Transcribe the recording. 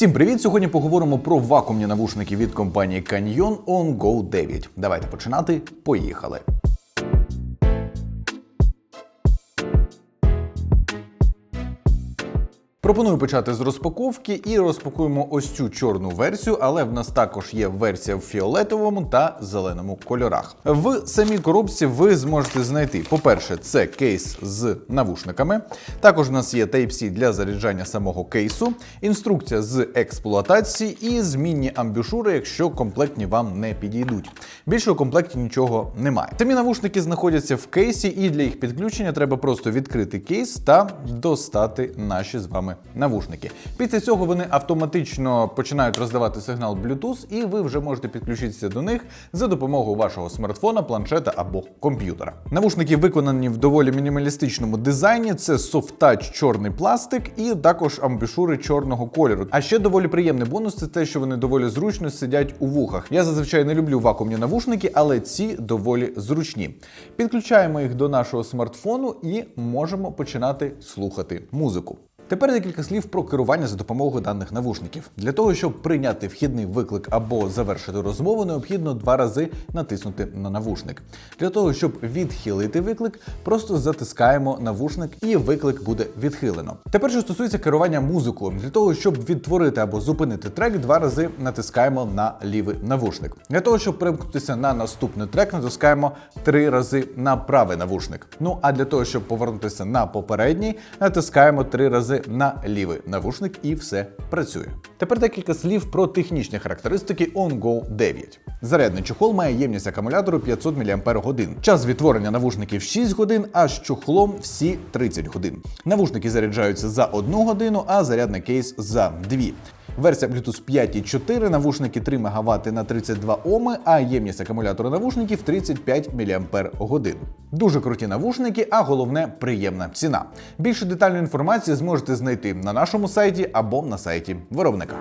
Всім привіт! Сьогодні поговоримо про вакуумні навушники від компанії Canyon On Go 9. Давайте починати. Поїхали. Пропоную почати з розпаковки і розпакуємо ось цю чорну версію, але в нас також є версія в фіолетовому та зеленому кольорах. В самій коробці ви зможете знайти, по-перше, це кейс з навушниками. Також у нас є Type-C для заряджання самого кейсу, інструкція з експлуатації і змінні амбушури, якщо комплектні вам не підійдуть. Більше у комплекті нічого немає. Самі навушники знаходяться в кейсі, і для їх підключення треба просто відкрити кейс та достати наші з вами навушники. Після цього вони автоматично починають роздавати сигнал Bluetooth, і ви вже можете підключитися до них за допомогою вашого смартфона, планшета або комп'ютера. Навушники виконані в доволі мінімалістичному дизайні. Це софт-тач чорний пластик і також амбушури чорного кольору. А ще доволі приємний бонус це те, що вони доволі зручно сидять у вухах. Я зазвичай не люблю вакуумні навушники, але ці доволі зручні. Підключаємо їх до нашого смартфону і можемо починати слухати музику. Тепер декілька слів про керування за допомогою даних навушників. Для того, щоб прийняти вхідний виклик або завершити розмову, необхідно два рази натиснути на навушник. Для того, щоб відхилити виклик, просто затискаємо навушник і виклик буде відхилено. Тепер, що стосується керування музикою, для того, щоб відтворити або зупинити трек, два рази натискаємо на лівий навушник. Для того, щоб перемкнутися на наступний трек, натискаємо три рази на правий навушник. Ну а для того, щоб повернутися на попередній, натискаємо три рази на лівий навушник і все працює. Тепер декілька слів про технічні характеристики OnGo 9. Зарядний чохол має ємність акумулятору 500 мАч. Час відтворення навушників 6 годин, а з чохлом всі 30 годин. Навушники заряджаються за 1 годину, а зарядний кейс за 2. Версія Bluetooth 5.4, навушники 3 МВт на 32 Ом, а ємність акумулятора навушників 35 мАч. Дуже круті навушники, а головне приємна ціна. Більше детальної інформації зможете знайти на нашому сайті або на сайті виробника.